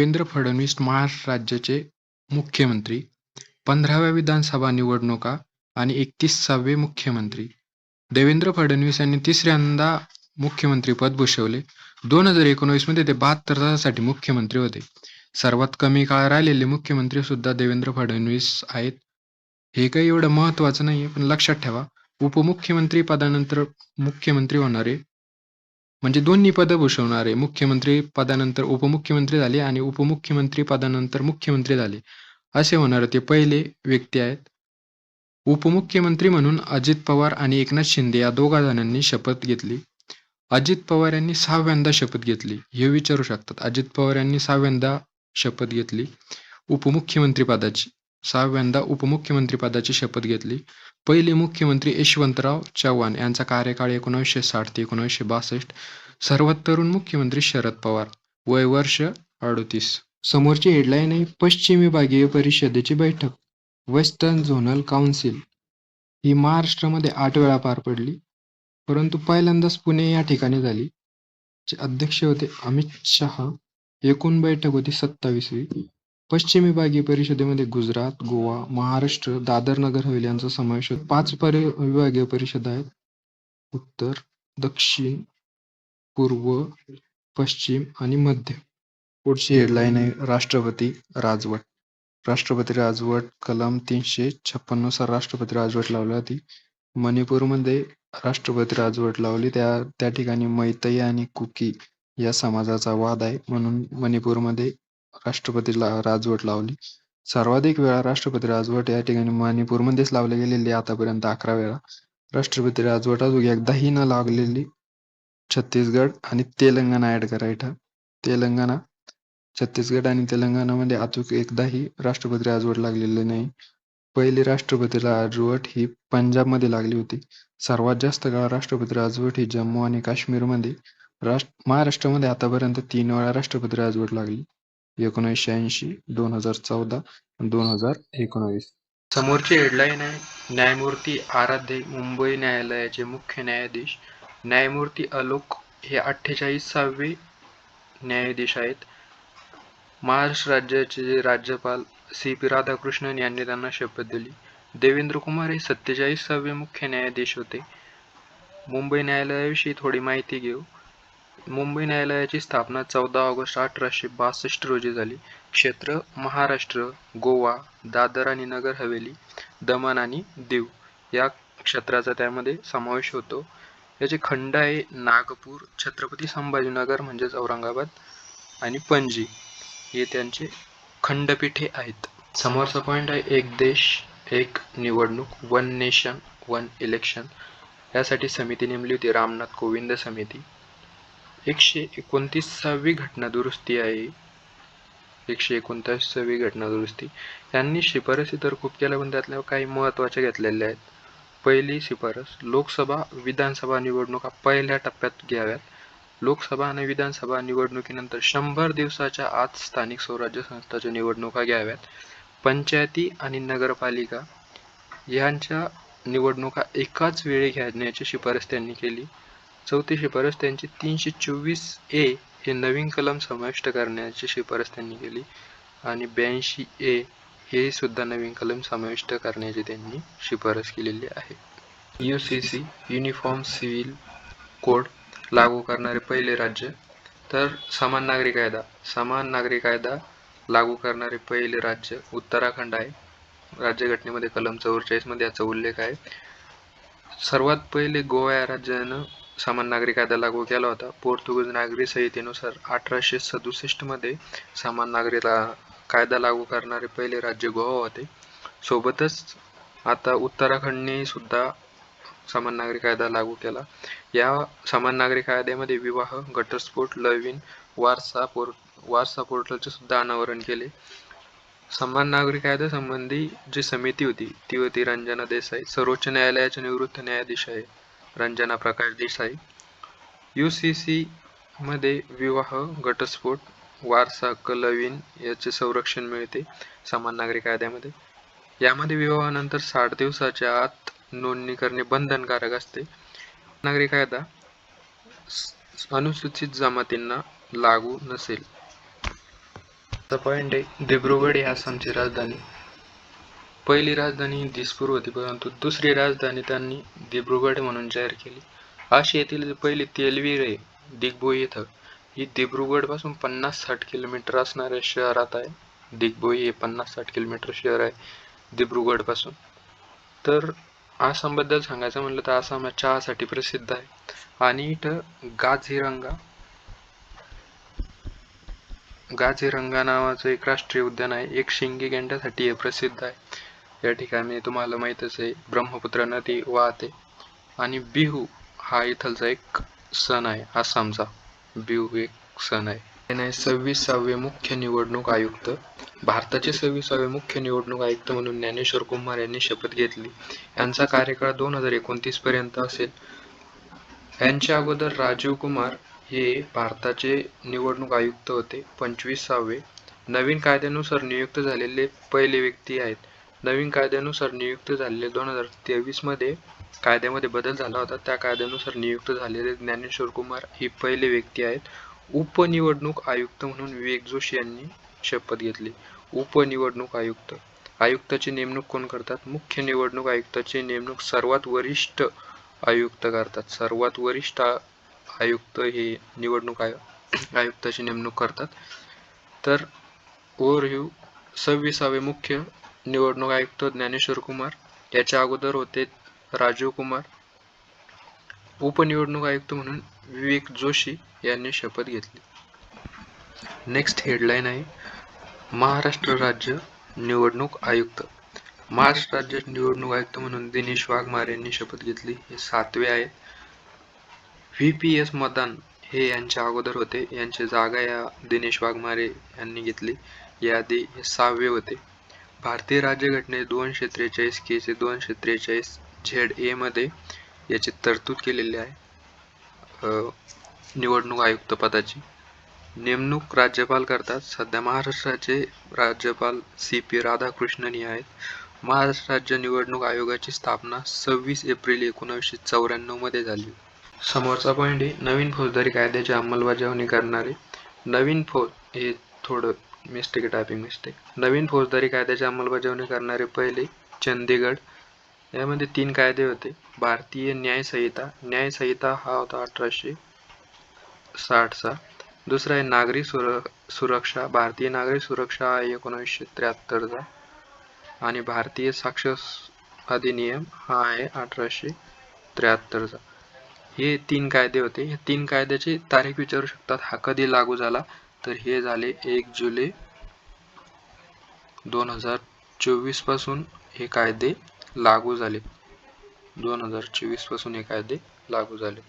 देवेंद्र फडणवीस महाराष्ट्र राज्याचे मुख्यमंत्री, पंधराव्या विधानसभा निवडणुका आणि एकतीसावे मुख्यमंत्री. देवेंद्र फडणवीस यांनी तिसऱ्यांदा मुख्यमंत्रीपद भूषवले. दोन हजार एकोणवीसमध्ये ते बहात्तर तासासाठी मुख्यमंत्री होते. सर्वात कमी काळ राहिलेले मुख्यमंत्री सुद्धा देवेंद्र फडणवीस आहेत. हे काही एवढं महत्वाचं आहे पण लक्षात ठेवा उपमुख्यमंत्री पदानंतर मुख्यमंत्री होणारे म्हणजे दोन्ही पदं भूषवणारे मुख्यमंत्री पदानंतर उपमुख्यमंत्री झाले आणि उपमुख्यमंत्री पदानंतर मुख्यमंत्री झाले असे होणारे ते पहिले व्यक्ती आहेत. उपमुख्यमंत्री म्हणून अजित पवार आणि एकनाथ शिंदे या दोघा जणांनी शपथ घेतली. अजित पवार यांनी सहाव्यांदा शपथ घेतली. हे विचारू शकतात. अजित पवार यांनी सहाव्यांदा शपथ घेतली उपमुख्यमंत्री पदाची. सहाव्यांदा उपमुख्यमंत्रीपदाची शपथ घेतली. पहिले मुख्यमंत्री यशवंतराव चव्हाण यांचा कार्यकाळ एकोणीसशे साठ ते एकोणीसशे बासष्ट. सर्वात तरुण मुख्यमंत्री शरद पवार. वय वर्ष अडतीस समोरची हेडलाईन आहे पश्चिम विभागीय परिषदेची बैठक. वेस्टर्न झोनल काउन्सिल ही महाराष्ट्रामध्ये आठ वेळा पार पडली. परंतु पहिल्यांदाच पुणे या ठिकाणी झाली. चे अध्यक्ष होते अमित शहा. एकूण बैठक होती सत्तावीसवी. पश्चिम विभागीय परिषदेमध्ये गुजरात, गोवा, महाराष्ट्र, दादर नगर हवेली यांचा समावेश होतो. पाच परि विभागीय परिषद आहेत. उत्तर, दक्षिण, पूर्व, पश्चिम आणि मध्य. पुढची हेडलाईन आहे राष्ट्रपती राजवट. राष्ट्रपती राजवट कलम तीनशे छप्पन्ननुसार राष्ट्रपती राजवट लावली होती. मणिपूरमध्ये राष्ट्रपती राजवट लावली त्या त्या ठिकाणी मैतई आणि कुकी या समाजाचा वाद आहे म्हणून मणिपूरमध्ये राष्ट्रपतीला राजवट लावली. सर्वाधिक वेळा राष्ट्रपती राजवट या ठिकाणी मणिपूरमध्येच लावली गेलेली आतापर्यंत अकरा वेळा. राष्ट्रपती राजवट अजून एकदाही न लागलेली छत्तीसगड आणि तेलंगणा ऍड करायचा तेलंगणा, छत्तीसगड आणि तेलंगणामध्ये अचूक एकदाही राष्ट्रपती राजवट लागलेली नाही. पहिली राष्ट्रपती राजवट ही पंजाबमध्ये लागली होती. सर्वात जास्त काळ राष्ट्रपती राजवट ही जम्मू आणि काश्मीरमध्ये राष्ट्र महाराष्ट्रामध्ये आतापर्यंत तीन वेळा राष्ट्रपती राजवट लागली. एकोणीसशे ऐंशी, दोन हजार चौदा दोन हजार एकोणवीस. समोरची हेडलाईन आहे न्यायमूर्ती आराध्य मुंबई न्यायालयाचे मुख्य न्यायाधीश. न्यायमूर्ती अलोक हे अठ्ठेचाळीसावे न्यायाधीश आहेत. महाराष्ट्र राज्याचे जे राज्यपाल सी पी राधाकृष्णन यांनी त्यांना शपथ दिली. देवेंद्र कुमार हे सत्तेचाळीसावे मुख्य न्यायाधीश होते. मुंबई न्यायालयाविषयी थोडी माहिती घेऊ. मुंबई न्यायालयाची स्थापना चौदा ऑगस्ट अठराशे बासष्ट रोजी झाली. क्षेत्र महाराष्ट्र, गोवा, दादर आणि नगर हवेली, दमण आणि दीव या क्षेत्राचा त्यामध्ये समावेश होतो. याचे खंड आहे नागपूर, छत्रपती संभाजीनगर म्हणजेच औरंगाबाद आणि पणजी हे त्यांचे खंडपीठे आहेत. समोरचा पॉईंट आहे एक देश एक निवडणूक वन नेशन वन इलेक्शन यासाठी समिती नेमली होती रामनाथ कोविंद समिती. एकशे एकोणतीसावी घटना दुरुस्ती आहे. एकशे एकोणतीसावी घटना दुरुस्ती यांनी शिफारसी तर खूप केल्या पण त्यातल्या काही महत्त्वाच्या घेतलेल्या आहेत. पहिली शिफारस लोकसभा विधानसभा निवडणुका पहिल्या टप्प्यात घ्याव्यात. लोकसभा आणि विधानसभा निवडणुकीनंतर शंभर दिवसाच्या आत स्थानिक स्वराज्य संस्थांच्या निवडणुका घ्याव्यात. पंचायती आणि नगरपालिका यांच्या निवडणुका एकाच वेळी घेण्याची शिफारस त्यांनी केली. चौथी शिफारस त्यांची तीनशे चोवीस ए हे नवीन कलम समाविष्ट करण्याची शिफारस त्यांनी केली आणि ब्याऐंशी ए हे सुद्धा नवीन कलम समाविष्ट करण्याची त्यांनी शिफारस केलेली आहे. U C C uniform civil code लागू करणारे पहिले राज्य तर समान नागरी कायदा समान नागरी कायदा लागू करणारे पहिले राज्य उत्तराखंड आहे. राज्यघटनेमध्ये कलम चौवेचाळीसमध्ये याचा उल्लेख आहे. सर्वात पहिले गोवा या राज्यानं समान नागरी कायदा लागू केला होता. पोर्तुगीज नागरी संहितेनुसार अठराशे सदुसष्टमध्ये समान नागरी कायदा लागू करणारे पहिले राज्य गोवा होते. सोबतच आता उत्तराखंडने सुद्धा समान नागरी कायदा लागू केला. या समान नागरी कायद्यामध्ये विवाह, घटस्फोट, लवीन वारसा पोर्ट वारसा पोर्टलचे सुद्धा अनावरण केले. समान नागरी कायद्यासंबंधी जी समिती होती ती होती रंजना देसाई. सर्वोच्च न्यायालयाचे निवृत्त न्यायाधीश आहे रंजना प्रकाश देसाई. यू सी मध्ये विवाह, घटस्फोट, वारसा कलवीन याचे संरक्षण मिळते समान नागरी कायद्यामध्ये. यामध्ये विवाहानंतर साठ दिवसाच्या आत नोंदणी करणे बंधनकारक असते. नागरी कायदा अनुसूचित जमातींना लागू नसेल. पॉइंट आहे दिब्रुगड ही आसामची राजधानी पहिली राजधानी दिसपूर होती परंतु दुसरी राजधानी त्यांनी दिब्रुगड म्हणून जाहीर केली. आशियातील पहिली तेलवीर आहे दिग्बोई इथं ही दिब्रुगडपासून पन्नास साठ किलोमीटर असणाऱ्या शहरात आहे. दिग्बोई हे पन्नास साठ किलोमीटर शहर आहे दिब्रुगडपासून तर आसामबद्दल सांगायचं म्हणलं तर आसाम हा चहासाठी प्रसिद्ध आहे. आणि इथं गाझीरंगा गाझीरंगा नावाचं एक राष्ट्रीय उद्यान आहे. एक शिंगी गेंड्यासाठी हे प्रसिद्ध आहे. या ठिकाणी तुम्हाला माहीतच आहे ब्रह्मपुत्र नदी वाहते. आणि बिहू हा इथलचा एक सण आहे आसामचा. बिहू एक सण आहे. सव्वीसावे मुख्य निवडणूक आयुक्त भारताचे सव्वीसावे मुख्य निवडणूक आयुक्त म्हणून ज्ञानेश्वर कुमार यांनी शपथ घेतली. यांचा कार्यकाळ दोन हजार एकोणतीस पर्यंत असेल. यांच्या अगोदर राजीव कुमार हे भारताचे निवडणूक आयुक्त होते. पंचवीसावे नवीन कायद्यानुसार नियुक्त झालेले पहिले व्यक्ती आहेत. नवीन कायद्यानुसार नियुक्त झालेले दोन हजार तेवीसमध्ये कायद्यामध्ये बदल झाला होता. त्या कायद्यानुसार नियुक्त झालेले ज्ञानेश्वर कुमार ही पहिले व्यक्ती आहेत. उपनिवडणूक आयुक्त म्हणून विवेक जोशी यांनी शपथ घेतली. उपनिवडणूक आयुक्त. आयुक्ताची नेमणूक कोण करतात? मुख्य निवडणूक आयुक्ताची नेमणूक सर्वात वरिष्ठ आयुक्त करतात. सर्वात वरिष्ठ आयुक्त हे निवडणूक आय आयुक्ताची नेमणूक करतात. तर ओव्हरव्ह्यू सव्वीसावे मुख्य निवडणूक आयुक्त ज्ञानेश्वर कुमार याच्या अगोदर होते राजीव कुमार उपनिवडणूक आयुक्त म्हणून विवेक जोशी यांनी शपथ घेतली. नेक्स्ट हेडलाईन आहे महाराष्ट्र राज्य निवडणूक आयुक्त. महाराष्ट्र राज्य निवडणूक आयुक्त म्हणून दिनेश वाघमार यांनी शपथ घेतली. हे सातवे आहे. व्ही पी एस मदान हे यांच्या अगोदर होते. यांची जागा या दिनेश वाघमारे यांनी घेतली. याआधी हे सहावे होते. भारतीय राज्यघटनेत दोनशे त्रेचाळीस के चे दोनशे त्रेचाळीस झेड ए मध्ये याची तरतूद केलेली आहे. निवडणूक आयुक्त पदाची. नेमणूक राज्यपाल करतात. सध्या महाराष्ट्राचे राज्यपाल सी पी राधाकृष्णन हे आहेत. महाराष्ट्र राज्य निवडणूक आयोगाची स्थापना सव्वीस एप्रिल एकोणीसशे चौऱ्याण्णवमध्ये झाली. समोरचा पॉईंट आहे. नवीन फौजदारी कायद्याची अंमलबजावणी करणारे नवीन फौज हे थोडं मिस्टेक टायपिंग मिस्टेक नवीन फौजदारी कायद्याची अंमलबजावणी करणारे पहिले चंदीगड यामध्ये तीन कायदे होते. भारतीय न्यायसंहिता न्यायसंहिता हा होता अठराशे साठचा. दुसरा आहे नागरी सुर सुरक्षा. भारतीय नागरी सुरक्षा हा एकोणीसशे त्र्याहत्तरचा. आणि भारतीय साक्ष अधिनियम हा आहे अठराशे त्र्याहत्तरचा. हे तीन कायदे होते. हे तीन कायद्याची तारीख विचारू शकतात. हा कधी लागू झाला? तर हे झाले एक जुलै दोन हजार चोवीसपासून हे कायदे लागू झाले. दोन हजार चोवीसपासून हे कायदे लागू झाले.